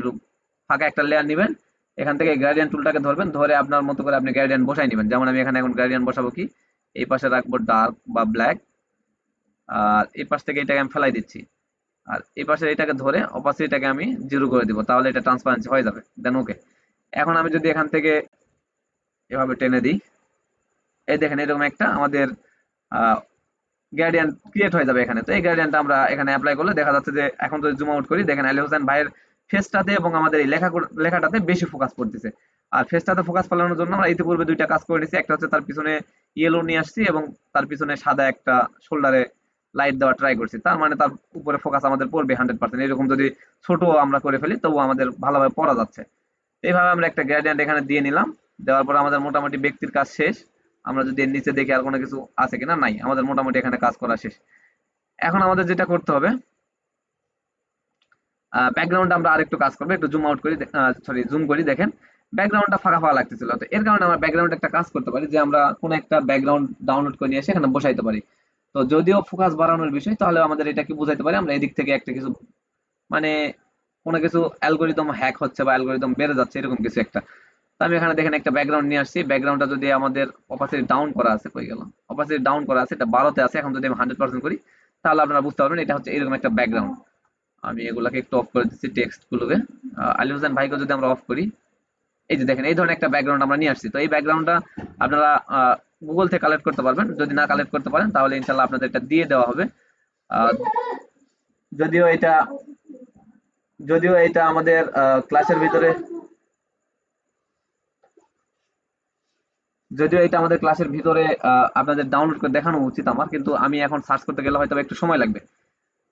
ফাঁকা একটা লেয়ার নেবেন। এখান থেকে গ্যাডিয়ান টুলটাকে ধরবেন। ধরে আপনার মতো করে আপনি গ্যাডিয়ান বসাই নেবেন। যেমন আমি এখানে এখন গ্যাডিয়ান বসাবো কি? এই পাশে রাখব ডার্ক বা ব্ল্যাক আর এই পাশ থেকে এটাকে আমি ফেলাই দিচ্ছি। আর এই পাশে এটাকে ধরে অপাসিটিটাকে আমি জিরো করে দিব, তাহলে এটা ট্রান্সপারেন্সি হয়ে যাবে। দেন ওকে এখন আমি যদি এখান থেকে এভাবে টেনে দিই, এই দেখেন এরকম একটা আমাদের গ্যাডিয়ান ক্রিয়েট হয়ে যাবে এখানে। তো এই গ্যাডিয়ানটা আমরা এখানে অ্যাপ্লাই করলে দেখা যাচ্ছে যে এখন যদি জুম আউট করি, দেখেন আলী হোসেন ভাইয়ের ফেসটাতে এবং আমাদের এই লেখা লেখাটাতে বেশি ফোকাস করতেছে। আর ফেসটাতে ফোকাস ফেলানোর জন্য আমরা ইতিপূর্বে দুইটা কাজ করে নিছি। একটা হচ্ছে তার পিছনে ইয়েলো নিয়ে আসছি এবং তার পিছনে সাদা একটা শোল্ডারে লাইট দেওয়া ট্রাই করছি। তার মানে তার উপরে ফোকাস আমাদের পড়বে হান্ড্রেড পার্সেন্ট এরকম যদি ছোট আমরা করে ফেলি তবু আমাদের ভালোভাবে পড়া যাচ্ছে। এইভাবে আমরা একটা গ্রেডিয়েন্ট এখানে দিয়ে নিলাম। দেওয়ার পর আমাদের মোটামুটি ব্যক্তির কাজ শেষ। আমরা যদি এর নিচে দেখি আর কোনো কিছু আছে কিনা, নাই। আমাদের মোটামুটি এখানে কাজ করা শেষ। এখন আমাদের যেটা করতে হবে ব্যাকগ্রাউন্ড আমরা আরেকটু কাজ করব। একটু জুম আউট করি সরি জুম করি, দেখেন। ব্যাকগ্রাউন্ডটা ফাঁকা ফাঁকা লাগতেছিল। তো এর কারণে আমরা ব্যাকগ্রাউন্ড একটা কাজ করতে পারি যে আমরা কোনো একটা ব্যাকগ্রাউন্ড ডাউনলোড করে নিয়ে এসে এখানে বসাইতে পারি। তো যদিও ফোকাস বাড়ানোর বিষয়, তাহলে আমাদের এটা কি বুঝাইতে পারি। আমরা এদিক থেকে একটা কিছু মানে কোনো কিছু অ্যালগোরিদম হ্যাক হচ্ছে বা অ্যালগোরিদম বেড়ে যাচ্ছে, এরকম কিছু একটা। আমি এখানে দেখেন একটা ব্যাকগ্রাউন্ড নিয়ে আসছি। ব্যাকগ্রাউন্ডটা যদি আমাদের অপাসিটি ডাউন করা আছে, কই গেল অপাসিটি ডাউন করা আছে, এটা বারোতে আছে, এখন যদি আমি হান্ড্রেড পার্সেন্ট করি, তাহলে আপনারা বুঝতে পারবেন এটা হচ্ছে এরকম একটা ব্যাকগ্রাউন্ড আমি এগুলাকে একটু অফ করে দিচ্ছি টেক্সট গুলোকে আলী হোসেন ভাইকে যদি আমরা অফ করি, এই যে দেখেন, এই ধরনের একটা ব্যাকগ্রাউন্ড আমরা নিয়ে আসছি। তো এই ব্যাকগ্রাউন্ডটা আপনারা গুগল থেকে কালেক্ট করতে পারবেন। যদি না কালেক্ট করতে পারেন, তাহলে ইনশাল্লাহ আপনাদের এটা দিয়ে দেওয়া হবে। যদিও এটা যদিও এটা আমাদের ক্লাসের ভিতরে, যদিও এটা আমাদের ক্লাসের ভিতরে আপনাদের ডাউনলোড করে দেখানো উচিত আমার, কিন্তু আমি এখন সার্চ করতে গেলে হয়তো একটু সময় লাগবে।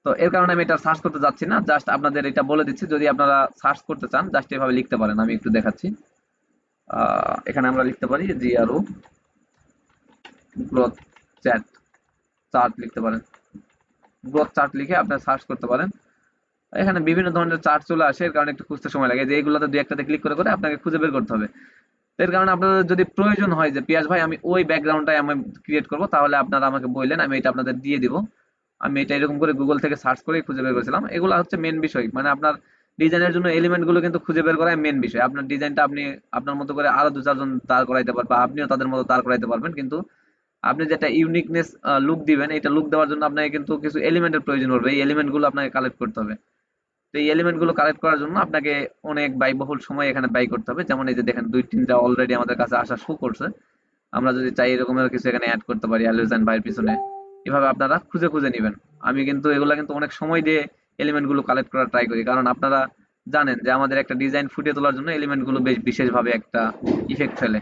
তো এর কারণে আমি এটা সার্চ করতে যাচ্ছি না জাস্ট আপনাদের এটা বলে দিচ্ছি। যদি আপনারা সার্চ করতে চান জাস্ট এভাবে লিখতে পারেন, আমি একটু দেখাচ্ছি। এখানে আমরা লিখতে পারি জিআরও গ্রোথ চ্যাট, চার্ট লিখতে পারেন। গ্রোথ চার্ট লিখে আপনারা সার্চ করতে পারেন। এখানে বিভিন্ন ধরনের চার্ট চলে আসে, এর কারণে একটু খুঁজতে সময় লাগে। যে এইগুলোতে দুই একটাতে ক্লিক করে করে আপনাকে খুঁজে বের করতে হবে। এর কারণে আপনাদের যদি প্রয়োজন হয় যে, পিয়াজ ভাই, আমি ওই ব্যাকগ্রাউন্ডটাই আমি ক্রিয়েট করব, তাহলে আপনারা আমাকে বললেন, আমি এটা আপনাদের দিয়ে দিব। আমি এটা এরকম করে গুগল থেকে সার্চ করে খুঁজে বের করেছিলাম। এগুলো হচ্ছে মেন বিষয়। মানে আপনার ডিজাইনের জন্য এলিমেন্টগুলো কিন্তু খুঁজে বের করাই মেন বিষয়। আপনার ডিজাইনটা আপনি আপনার মতো করে আরও দু চারজন দাঁড় করাইতে পারবেন আপনিও তাদের মতো দাঁড় করাইতে পারবেন, কিন্তু আপনি যেটা ইউনিকনেস লুক দিবেন এটা লুক দেওয়ার জন্য আপনাকে কিন্তু কিছু এলিমেন্টের প্রয়োজন পড়বে। এই এলিমেন্টগুলো আপনাকে কালেক্ট করতে হবে। তো এই এলিমেন্টগুলো কালেক্ট করার জন্য আপনাকে অনেক ব্যয়বহুল সময় এখানে ব্যয় করতে হবে। যেমন এই যে দেখেন, দুই তিনটা অলরেডি আমাদের কাছে আসা শো করছে। আমরা যদি চাই এরকমের কিছু এখানে অ্যাড করতে পারি অ্যালুজেন ভাইয়ের পিছনে। এভাবে আপনারা খুঁজে খুঁজে নেবেন। আমি কিন্তু এগুলা কিন্তু অনেক সময় দিয়ে এলিমেন্টগুলো কালেক্ট করার ট্রাই করি। কারণ আপনারা জানেন যে আমাদের একটা ডিজাইন ফুটিয়ে তোলার জন্য এলিমেন্টগুলো বেশ বিশেষভাবে একটা ইফেক্ট ফেলে।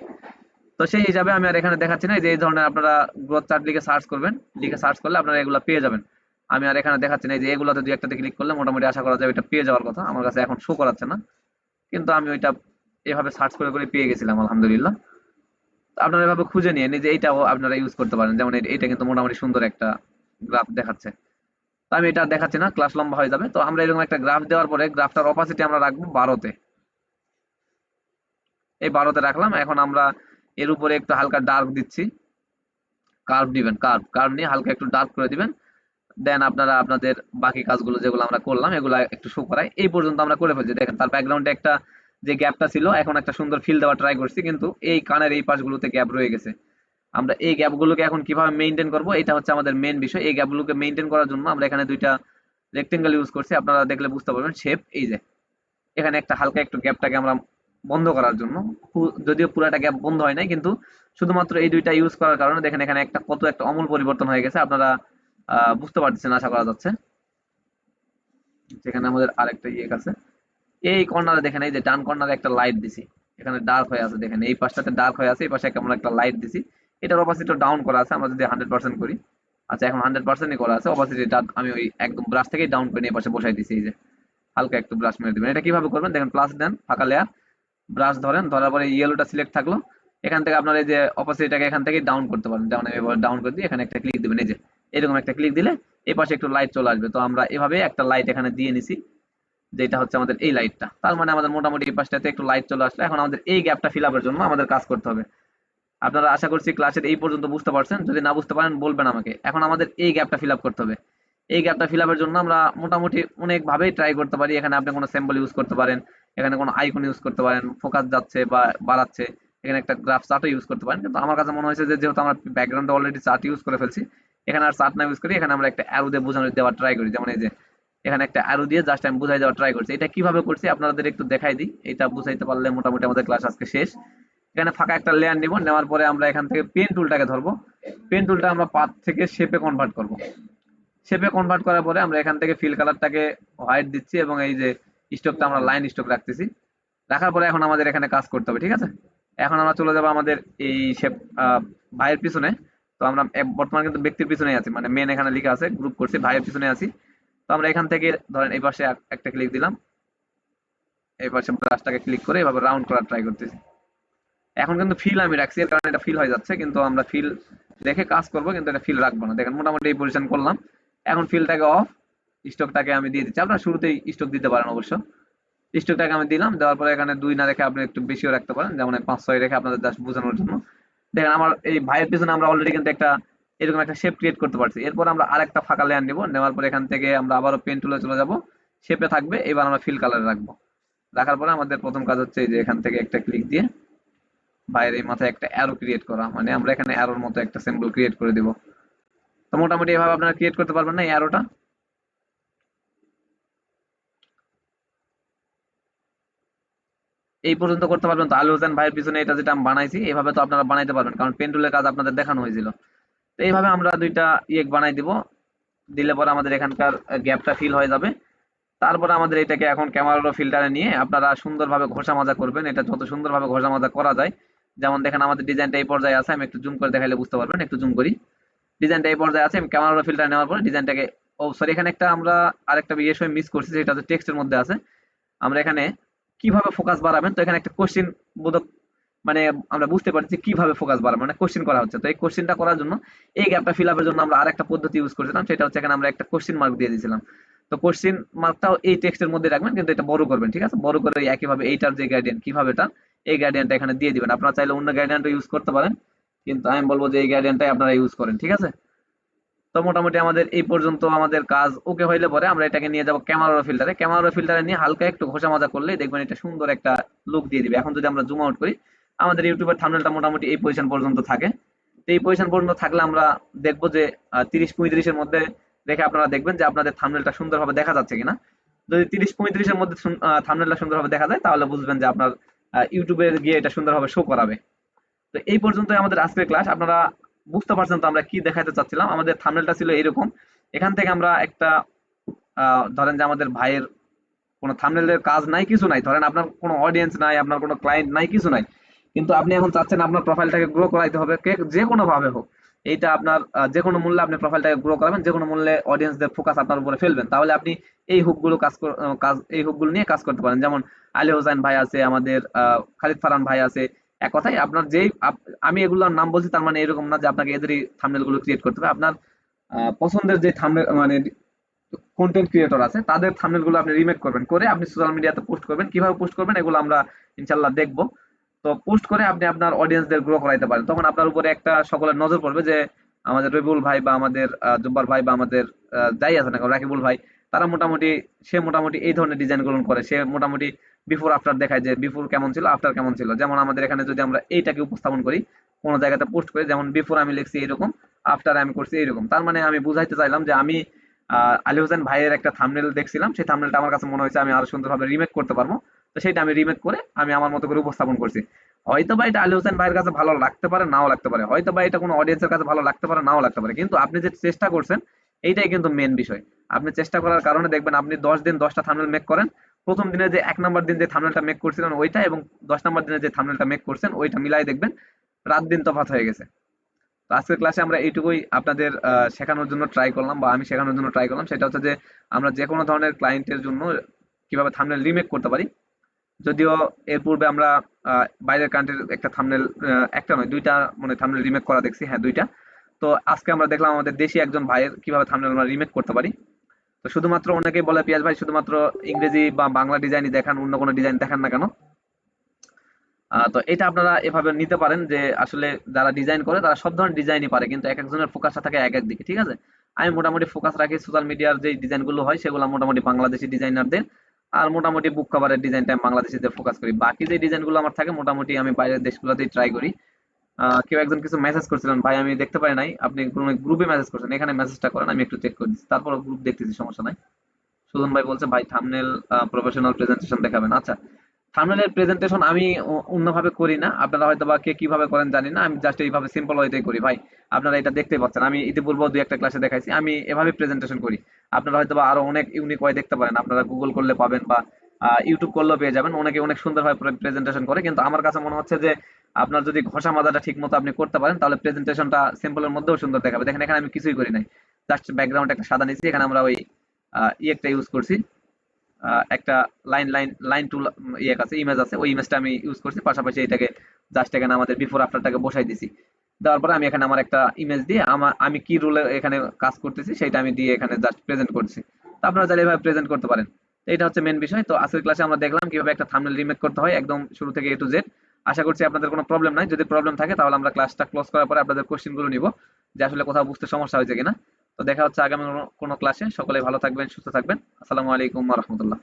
তো সেই হিসাবে আমি আর এখানে দেখাচ্ছি না যে এই ধরনের আপনারা গ্রোথ চার্ট লিখে সার্চ করবেন, লিখে সার্চ করলে আপনারা এগুলো পেয়ে যাবেন। আমি আর এখানে দেখাচ্ছি না যে এগুলোতে দুই একটাতে ক্লিক করলে মোটামুটি আশা করা যায় এটা পেয়ে যাওয়ার কথা, আমার কাছে এখন শো করাচ্ছে না। কিন্তু আমি ওইটা এভাবে সার্চ করে করে পেয়ে গেছিলাম, আলহামদুলিল্লাহ। আপনারা এভাবে খুঁজে নিয়ে যে এইটাও আপনারা ইউজ করতে পারেন, যেমন এটা কিন্তু মোটামুটি সুন্দর একটা গ্রাফ দেখাচ্ছে। তো আমি এটা দেখাচ্ছি না ক্লাস লম্বা হয়ে যাবে। তো আমরা এরকম একটা গ্রাফ দেওয়ার পরে গ্রাফটার অপাসিটি আমরা রাখব বারোতে। এই বারোতে রাখলাম, এখন আমরা এর উপরে একটু হালকা ডার্ক দিচ্ছি। কার্ভ দিবেন কার্ভ কার্ভ নিয়ে হালকা একটু ডার্ক করে দিবেন। দেন আপনারা আপনাদের বাকি কাজগুলো যেগুলো আমরা করলাম, এগুলো একটু শো করাই। এই পর্যন্ত আমরা করে ফেলছি। দেখেন, তার ব্যাকগ্রাউন্ডে একটা যে গ্যাপটা ছিল, এখন একটা সুন্দর ফিল দেওয়া ট্রাই করছি, কিন্তু এই কানের এই পাশগুলোতে গ্যাপ রয়ে গেছে। আমরা এই গ্যাপগুলোকে এখন কীভাবে মেনটেন করব, এটা হচ্ছে আমাদের মেন বিষয়। এই গ্যাপগুলোকে মেনটেন করার জন্য আমরা এখানে দুইটা রেক্টেঙ্গেল ইউজ করছি। আপনারা দেখলে বুঝতে পারবেন শেপ এই যে। এখানে একটা হালকা একটু গ্যাপটাকে আমরা বন্ধ করার জন্য। যদিও পুরাটা গ্যাপ বন্ধ হয় নাই, কিন্তু শুধুমাত্র এই দুইটা ইউজ করার কারণে দেখেন এখানে একটা কত একটা অমূল পরিবর্তন হয়ে গেছে। আপনারা বুঝতে পারতেছেন, আশা করা যাচ্ছে। যেখানে আমাদের আরেকটা ইয়ে আছে। এই কর্নারে দেখেন, এই যে ডান কর্নারে একটা লাইট দিছি। এখানে ডার্ক হয়ে আছে, দেখেন। এই পাশটাতে ডার্ক হয়ে আছে, এই পাশে আমরা একটা লাইট দিছি। এটার অপাসিটি ডাউন করা আছে, আমরা যদি হান্ড্রেড পার্সেন্ট করি। আচ্ছা এখন হান্ড্রেড পার্সেন্টই করা আছে। অপাসিটিটা আমি ওই একদম ব্রাশ থেকেই ডাউন করে নিয়ে পাশে বসাই দিছি, এই যে। হালকা একটু ব্রাশ মেরে দিবেন। এটা কীভাবে করবেন? দেখেন প্লাস দেন, ফাঁকা লেয়ার ব্রাশ ধরেন, ধরার পরে ইয়েলোটা সিলেক্ট থাকল, এখান থেকে আপনার এই যে অপোজিটটাকে এখান থেকে ডাউন করতে পারেন। যেমন আমি ডাউন করে দিই, এখানে একটা ক্লিক দিবেন, এই যে এরকম একটা ক্লিক দিলে এই পাশে একটু লাইট চলে আসবে। তো আমরা এভাবে একটা লাইট এখানে দিয়ে নিছি, যেটা হচ্ছে আমাদের এই লাইটটা তার মানে আমাদের মোটামুটি এই পাশটাতে একটু লাইট চলে আসলে। এখন আমাদের এই গ্যাপটা ফিল আপের জন্য আমাদের কাজ করতে হবে। আপনারা আশা করছি ক্লাসের এই পর্যন্ত বুঝতে পারছেন। যদি না বুঝতে পারেন, বলবেন আমাকে। এখন আমাদের এই গ্যাপটা ফিল আপ করতে হবে। এই গ্যাপটা ফিল আপের জন্য আমরা মোটামুটি অনেক ভাবেই ট্রাই করতে পারি। এখানে আপনি কোনো সিম্বল ইউজ করতে পারেন। এখানে কোনো আইকন ইউজ করতে পারেন ফোকাস যাচ্ছে বা বাড়াচ্ছে, এখানে একটা গ্রাফ চার্টও ইউজ করতে পারেন। কিন্তু আমার কাছে মনে হয়েছে যে যেহেতু আমরা ব্যাকগ্রাউন্ডে অলরেডি চার্ট ইউজ করে ফেলছি, এখানে আর চার্ট না ইউজ করি এখানে আমরা একটা অ্যারো দিয়ে বোঝানো দেওয়ার ট্রাই করি। যেমন এই যে এখানে একটা অ্যারো দিয়ে জাস্ট আমি বুঝাই দেওয়ার ট্রাই করছি। এটা কীভাবে করছি আপনাদের একটু দেখাই দিই। এটা বুঝাইতে পারলে মোটামুটি আমাদের ক্লাস আজকে শেষ। এখানে ফাঁকা একটা লেয়ার নিব। নেওয়ার পরে আমরা এখান থেকে পেন টুলটাকে ধরবো। পেন টুলটা আমরা পাত থেকে শেপে কনভার্ট করব। শেপে কনভার্ট করার পরে আমরা এখান থেকে ফিল কালারটাকে হোয়াইট দিচ্ছি এবং এই যে স্টকটা আমরা লাইন স্টক রাখতেছি। রাখার পরে এখন আমাদের এখানে কাজ করতে হবে, ঠিক আছে? এখন আমরা চলে যাব আমাদের এই শেপ ভাইয়ের পিছনে। তো আমরা বর্তমানে কিন্তু ব্যক্তির পিছনে আছি মানে মেন এখানে লেখা আছে গ্রুপ করছি, ভাইয়ের পিছনে আছি। তো আমরা এখান থেকে ধরেন এই পাশে একটা ক্লিক দিলাম। এই পাশে ব্রাশটাকে ক্লিক করে এভাবে রাউন্ড করার ট্রাই করতেছি। এখন কিন্তু ফিল আমি রাখছি, এর কারণে এটা ফিল হয়ে যাচ্ছে, কিন্তু আমরা ফিল দেখে কাজ করব, কিন্তু এটা ফিল রাখব না। দেখেন মোটামুটি এই পজিশন করলাম। এখন ফিলটাকে অফ স্টকটাকে আমি দিয়ে দিচ্ছি। আপনারা শুরুতেই স্টক দিতে পারেন অবশ্য। স্টকটাকে আমি দিলাম, দেওয়ার পরে এখানে দুই না রেখে আপনি একটু বেশিও রাখতে পারেন, যেমন পাঁচ, ছয় রেখে আপনাদের জাস্ট বোঝানোর জন্য। দেখেন আমার এই ভাইয়ের পিছনে আমরা অলরেডি কিন্তু একটা এরকম একটা শেপ ক্রিয়েট করতে পারছি। এরপর আমরা আরেকটা ফাঁকা লেয়ার নিব, নেওয়ার পরে এখান থেকে আমরা আবারও পেন টুলে চলে যাব। শেপে থাকবে, এবার আমরা ফিল কালারে রাখব। রাখার পরে আমাদের প্রথম কাজ হচ্ছে যে এখান থেকে একটা ক্লিক দিয়ে বাইরে এই মাথায় একটা অ্যারো ক্রিয়েট করা। মানে আমরা এখানে অ্যারোর মতো একটা সিম্বল ক্রিয়েট করে দিব। তো মোটামুটি এভাবে আপনারা ক্রিয়েট করতে পারবেন না এই অ্যারোটা এই পর্যন্ত করতে পারবেন তো। আলু হোসেন ভাইয়ের পিছনে এটা যেটা আমি বানাইছি এইভাবে তো আপনারা বানাইতে পারবেন, কারণ পেন্টুলের কাজ আপনাদের দেখানো হয়েছিল। তো এইভাবে আমরা দুইটা ইয়ে বানাই দিব। দিলে পরে আমাদের এখানকার গ্যাপটা ফিল হয়ে যাবে। তারপরে আমাদের এটাকে এখন ক্যামেরা ফিল্টারে নিয়ে আপনারা সুন্দরভাবে ঘষা মাজা করবেন। এটা যত সুন্দরভাবে ঘষা মাজা করা যায়, যেমন দেখেন আমাদের ডিজাইনটা এই পর্যায়ে আছে, আমি একটু জুম করে দেখাইলে বুঝতে পারবেন, একটু জুম করি। ডিজাইনটা এই পর্যায়ে আছে, আমি ক্যামেরা ফিল্টার নেওয়ার পরে ডিজাইনটাকে, ও সরি এখানে একটা আমরা আরেকটা সময় মিস করছি সেটা হচ্ছে টেক্সটের মধ্যে আছে। আমরা এখানে কীভাবে ফোকাস বাড়াবেন? তো এখানে একটা কোশ্চিন বোধক মানে আমরা বুঝতে পারছি কীভাবে ফোকাস বাড়াবেন মানে কোশ্চিন করা হচ্ছে। তো এই কোশ্চিনটা করার জন্য এই গ্যাপটা ফিল আপের জন্য আমরা আরেকটা পদ্ধতি ইউজ করেছিলাম, সেটা হচ্ছে এখানে আমরা একটা কোশ্চিন মার্ক দিয়ে দিয়েছিলাম। তো কোশ্চিন মার্কটাও এই টেক্সটের মধ্যে রাখবেন, কিন্তু এটা বড় করবেন, ঠিক আছে? বড় করে একইভাবে এইটার যে গাইডেন কীভাবে এটা, এই গাইডেনটা এখানে দিয়ে দিবেন। আপনারা চাইলে অন্য গাইডেনটা ইউজ করতে পারেন, কিন্তু আমি বলব যে এই গাইডেনটাই আপনারা ইউজ করেন, ঠিক আছে? তো মোটামুটি আমাদের এই পর্যন্ত আমাদের কাজ ওকে হইলে পরে আমরা এটাকে নিয়ে যাব ক্যামেরা ফিল্টারে ক্যামেরা ফিল্টারে নিয়ে হালকা একটু ঘষা মাজা করলে দেখবেন এটা সুন্দর একটা লুক দিয়ে দিবে। এখন যদি আমরা জুম আউট করি, আমাদের ইউটিউবের থাম্বনেলটা মোটামুটি এই পজিশন পর্যন্ত থাকে। তো এই পজিশন পর্যন্ত থাকলে আমরা দেখব যে তিরিশ পঁয়ত্রিশের মধ্যে দেখে আপনারা দেখবেন যে আপনাদের থাম্বনেলটা সুন্দরভাবে দেখা যাচ্ছে কিনা। যদি তিরিশ পঁয়ত্রিশের মধ্যে থাম্বনেলটা সুন্দরভাবে দেখা যায়, তাহলে বুঝবেন যে আপনার ইউটিউবে গিয়ে এটা সুন্দরভাবে শো করাবে। তো এই পর্যন্তই আমাদের আজকের ক্লাস আপনারা বুঝতে পারছেন তো আমরা কি দেখাতে চাচ্ছিলাম? আমাদের থাম্বনেলটা ছিল এরকম এখান থেকে আমরা একটা ধরেন যে আমাদের ভাইয়ের কোনো থাম্বনেলের কাজ নাই, কিছু নাই। ধরেন আপনার কোনো অডিয়েন্স নাই, আপনার কোনো ক্লায়েন্ট নাই, কিছু নাই। কিন্তু আপনি এখন চাচ্ছেন আপনার প্রোফাইলটাকে গ্রো করাইতে হবে যে কোনো ভাবে হোক। এইটা আপনার যে কোনো মূল্যে আপনি প্রোফাইলটাকে গ্রো করাবেন, যে কোনো মূল্যে অডিয়েন্সদের ফোকাস আপনার উপরে ফেলবেন। তাহলে আপনি এই হুকগুলো কাজ কাজ, এই হুকগুলো নিয়ে কাজ করতে পারেন। যেমন আলী হোসেন ভাই আছে, আমাদের খালিদ ফারান ভাই আছে এক কথায় আপনার যেই আমি এগুলোর নাম বলছি, তার মানে এরকম না যে আপনাকে এদেরই থাম্বনেলগুলো ক্রিয়েট করতে হবে। আপনার পছন্দের যে থাম্বনেল মানে কন্টেন্ট ক্রিয়েটর আছে, তাদের থাম্বনেলগুলো আপনি রিমেক করবেন, করে আপনি সোশ্যাল মিডিয়াতে পোস্ট করবেন। কীভাবে পোস্ট করবেন এগুলো আমরা ইনশাল্লাহ দেখব। তো পোস্ট করে আপনি আপনার অডিয়েন্সদের গ্রো করাইতে পারেন। তখন আপনার উপরে একটা সকলের নজর পড়বে যে আমাদের রবিউল ভাই বা আমাদের জব্বার ভাই বা আমাদের যাই আছে না রাকিবুল ভাই তারা মোটামুটি, সে মোটামুটি এই ধরনের ডিজাইনগুলো করে। সে মোটামুটি বিফোর আফটার দেখায় যে বিফোর কেমন ছিল আফটার কেমন ছিল। যেমন আমাদের এখানে যদি আমরা এইটাকে উপস্থাপন করি, কোন জায়গাতে পোস্ট করি, যেমন বিফোর আমি লিখছি এরকম আফটার আমি করছি এরকম তার মানে আমি বুঝাইতে চাইলাম যে আমি আলী হোসেন ভাইয়ের একটা থামনেল দেখছিলাম। সেই থামনেলটা আমার কাছে মনে হয়েছে আমি আরও সুন্দরভাবে রিমেক করতে পারব। তো সেটা আমি রিমেক করে আমি আমার মতো করে উপস্থাপন করছি। হয়তো বা এটা আলী হোসেন ভাইয়ের কাছে ভালো লাগতে পারে, নাও লাগতে পারে। হয়তো বা এটা কোনো অডিয়েন্সের কাছে ভালো লাগতে পারে, নাও লাগতে পারে। কিন্তু আপনি যে চেষ্টা করছেন এইটাই কিন্তু মেন বিষয়। আপনি চেষ্টা করার কারণে দেখবেন আপনি দশ দিন দশটা থামনেল মেক করেন। প্রথম দিনে যে এক নম্বর দিন যে থামনেলটা মেক করছিলেন ওইটা এবং দশ নম্বর দিনে যে থামনেলটা মেক করছেন ওইটা মিলাই দেখবেন, রাত দিন তফাৎ হয়ে গেছে। তো আজকের ক্লাসে আমরা এইটুকুই আপনাদের শেখানোর জন্য ট্রাই করলাম বা আমি শেখানোর জন্য ট্রাই করলাম। সেটা হচ্ছে যে আমরা যে কোনো ধরনের ক্লায়েন্টের জন্য কীভাবে থামনেল রিমেক করতে পারি। যদিও এর পূর্বে আমরা বাইরের কান্ট্রির একটা থামনেল একটা নয়, দুইটা মানে থামনেল রিমেক করা দেখছি। হ্যাঁ দুইটা। তো আজকে আমরা দেখলাম আমাদের দেশি একজন ভাইয়ের কীভাবে থামনেল আমরা রিমেক করতে পারি। তো শুধুমাত্র অনেকেই বলে পিয়াজ ভাই, শুধুমাত্র ইংরেজি বা বাংলা ডিজাইনই দেখান, অন্য কোনো ডিজাইন দেখান না কেন? তো এটা আপনারা এভাবে নিতে পারেন যে আসলে যারা ডিজাইন করে, তারা সব ধরনের ডিজাইনই পারে, কিন্তু এক একজনের ফোকাসটা থাকে এক এক দিকে, ঠিক আছে? আমি মোটামুটি ফোকাস রাখি সোশ্যাল মিডিয়ার যে ডিজাইনগুলো হয়, সেগুলো মোটামুটি বাংলাদেশি ডিজাইনারদের আর মোটামুটি বুক কভারের ডিজাইনটা আমি বাংলাদেশিদের ফোকাস করি। বাকি যে ডিজাইনগুলো আমার থাকে, মোটামুটি আমি বাইরের দেশগুলোতেই ট্রাই করি। কেউ একজন কিছু মেসেজ করছিলেন, ভাই, আমি দেখতে পাই নাই। আপনি কোনো গ্রুপে মেসেজ করছেন। এখানে মেসেজটা করেন, আমি একটু চেক করে দিচ্ছি। তারপর গ্রুপ দেখতেছি, সমস্যা নাই। সুজন ভাই বলছে, ভাই থামনেল প্রফেশনাল প্রেজেন্টেশন দেখাবেন। আচ্ছা থামনেলের প্রেজেন্টেশন আমি অন্যভাবে করি না। আপনারা হয়তো বা কে কীভাবে করেন জানি না। আমি জাস্ট এইভাবে সিম্পল ওয়েতেই করি। ভাই, আপনারা এটা দেখতে পাচ্ছেন। আমি ইতিপূর্বে দুই একটা ক্লাসে দেখাইছি। আমি এভাবে প্রেজেন্টেশন করি। আপনারা হয়তো বা আরও অনেক ইউনিক ওয়ে দেখতে পারেন। আপনারা গুগল করলে পাবেন বা ইউটিউব করলেও পেয়ে যাবেন। অনেকে অনেক সুন্দরভাবে প্রেজেন্টেশন করে, কিন্তু আমার কাছে মনে হচ্ছে যে আপনার যদি ঘষা মাজাটা ঠিক মতো আপনি করতে পারেন, তাহলে প্রেজেন্টেশনটা সিম্পলের মধ্যেও সুন্দর দেখাবে। দেখেন, এখানে আমি কিছুই করি নাই। জাস্ট ব্যাকগ্রাউন্ড একটা সাদা নিচ্ছি এখানে আমরা ওই ই একটা ইউজ করছি। একটা লাইন লাইন লাইন টু ইয়ে আছে ইমেজ আছে, ওই ইমেজটা আমি ইউজ করছি। পাশাপাশি এটাকে জাস্ট এখানে আমাদের বিফোর আফটারটাকে বসাই দিছি। দেওয়ার পরে আমি এখানে আমার একটা ইমেজ দিয়ে আমার, আমি কি রোলে এখানে কাজ করতেছি, সেটা আমি দিয়ে এখানে জাস্ট প্রেজেন্ট করছি। তো আপনারা চাইলে এভাবে প্রেজেন্ট করতে পারেন। এটা হচ্ছে মেন বিষয়। তো আজকের ক্লাসে আমরা দেখলাম কীভাবে একটা থামনেল রিমেক করতে হয় একদম শুরু থেকে এ টু জেড আশা করছি আপনাদের কোনো প্রবলেম নাই। যদি প্রবলেম থাকে তাহলে আমরা ক্লাসটা ক্লোজ করার পরে আপনাদের কোশ্চেনগুলো নিব। যে আসলে কোথাও বুঝতে সমস্যা হয়েছে কিনা। তো দেখা হচ্ছে আগামী কোনো ক্লাসে সকলে ভালো থাকবেন, সুস্থ থাকবেন। আসসালামু আলাইকুম রহমতুল্লাহ।